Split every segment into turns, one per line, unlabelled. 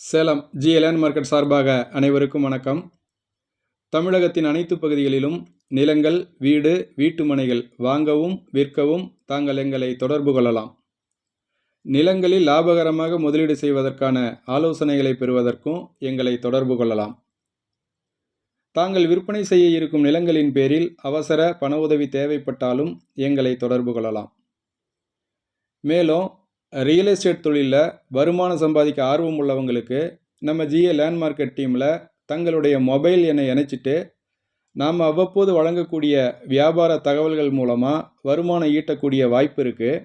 Salem ஜிஎல்என் market சார்பாக அனைவருக்கும் வணக்கம். தமிழகத்தின் அனைத்து பகுதிகளிலும் நிலங்கள் வீடு வீட்டுமனைகள் வாங்கவும் விற்கவும் தாங்கள் எங்களை தொடர்பு கொள்ளலாம். நிலங்களில் லாபகரமாக முதலீடு செய்வதற்கான ஆலோசனைகளை பெறுவதற்கும் எங்களை தொடர்பு கொள்ளலாம். தாங்கள் விற்பனை செய்ய இருக்கும் நிலங்களின் பேரில் அவசர பண உதவி தேவைப்பட்டாலும் எங்களை தொடர்பு கொள்ளலாம். மேலும் ரியல் எஸ்டேட் தொழிலில் வருமானம் சம்பாதிக்க ஆர்வம் உள்ளவங்களுக்கு நம்ம ஜிஏ லேண்ட் மார்க்கெட் டீமில் தங்களுடைய மொபைல் எண்ணை இணைச்சிட்டு நாம் அவ்வப்போது வழங்கக்கூடிய வியாபார தகவல்கள் மூலமாக வருமானம் ஈட்டக்கூடிய வாய்ப்பு இருக்குது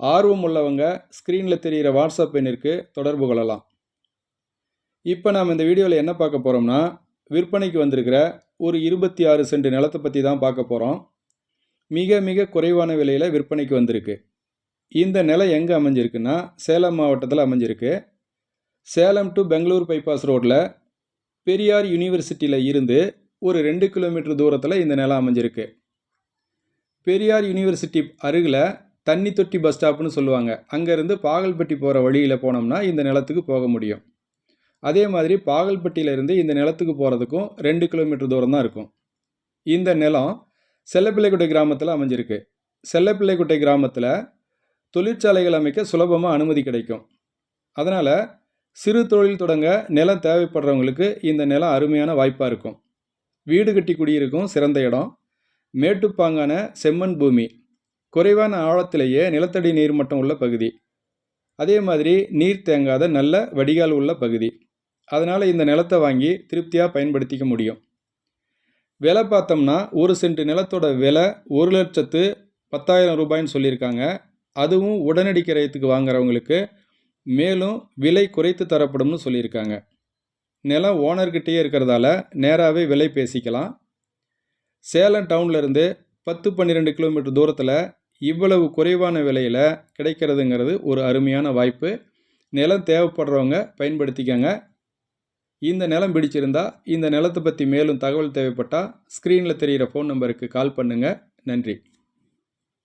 ஆர்வம் உள்ளவங்க ஸ்க்ரீனில் தெரிகிற வாட்ஸ்அப் எண்ணிற்கு தொடர்பு கொள்ளலாம். இப்போ நாம் இந்த வீடியோவில் என்ன பார்க்க போகிறோம்னா விற்பனைக்கு வந்திருக்கிற ஒரு இருபத்தி ஆறு சென்ட் நிலத்தை பற்றி தான் பார்க்க போகிறோம் மிக மிக குறைவான விலையில் விற்பனைக்கு வந்திருக்கு. இந்த நிலம் எங்கே அமைஞ்சிருக்குன்னா சேலம் மாவட்டத்தில் அமைஞ்சிருக்கு. சேலம் டு பெங்களூர் பைபாஸ் ரோட்டில் பெரியார் யூனிவர்சிட்டியில் இருந்து ஒரு ரெண்டு கிலோமீட்டர் தூரத்தில் இந்த நிலம் அமைஞ்சிருக்கு. பெரியார் யூனிவர்சிட்டி அருகில் தண்ணி தொட்டி பஸ் ஸ்டாப்னு சொல்லுவாங்க. அங்கேருந்து பாகல்பட்டி போகிற வழியில் போனோம்னா இந்த நிலத்துக்கு போக முடியும். அதே மாதிரி பாகல்பட்டியிலேருந்து இந்த நிலத்துக்கு போகிறதுக்கும் ரெண்டு கிலோமீட்டர் தூரம் தான் இருக்கும். இந்த நிலம் செல்லப்பிள்ளைக்குட்டை கிராமத்தில் அமைஞ்சிருக்கு. செல்லப்பிள்ளைக்குட்டை கிராமத்தில் தொழிற்சாலைகள் அமைக்க சுலபமாக அனுமதி கிடைக்கும். அதனால் சிறு தொழில் தொடங்க நிலம் தேவைப்படுறவங்களுக்கு இந்த நிலம் அருமையான வாய்ப்பாக இருக்கும். வீடு கட்டி குடியிருக்கும் சிறந்த இடம். மேட்டுப்பாங்கான செம்மண் பூமி. குறைவான ஆழத்திலேயே நிலத்தடி நீர்மட்டம் உள்ள பகுதி. அதே மாதிரி நீர் தேங்காத நல்ல வடிகால் உள்ள பகுதி. அதனால் இந்த நிலத்தை வாங்கி திருப்தியாக பயன்படுத்திக்க முடியும். விலை பார்த்தோம்னா ஒரு சென்ட் நிலத்தோட விலை ஒரு லட்சத்து பத்தாயிரம் ரூபாய்ன்னு சொல்லியிருக்காங்க. அதுவும் உடனடி கிரயத்துக்கு வாங்குறவங்களுக்கு மேலும் விலை குறைத்து தரப்படும்னு சொல்லியிருக்காங்க. நிலம் ஓனர்கிட்டயே இருக்கிறதால நேராகவே விலை பேசிக்கலாம். சேலம் டவுன்லேருந்து பத்து பன்னிரெண்டு கிலோமீட்டர் தூரத்தில் இவ்வளவு குறைவான விலையில் கிடைக்கிறதுங்கிறது ஒரு அருமையான வாய்ப்பு. நிலம் தேவைப்படுறவங்க பயன்படுத்திக்கங்க. இந்த நிலம் பிடிச்சிருந்தா இந்த நிலத்தை பற்றி மேலும் தகவல் தேவைப்பட்டால் ஸ்க்ரீனில் தெரிகிற ஃபோன் நம்பருக்கு கால் பண்ணுங்கள் நன்றி.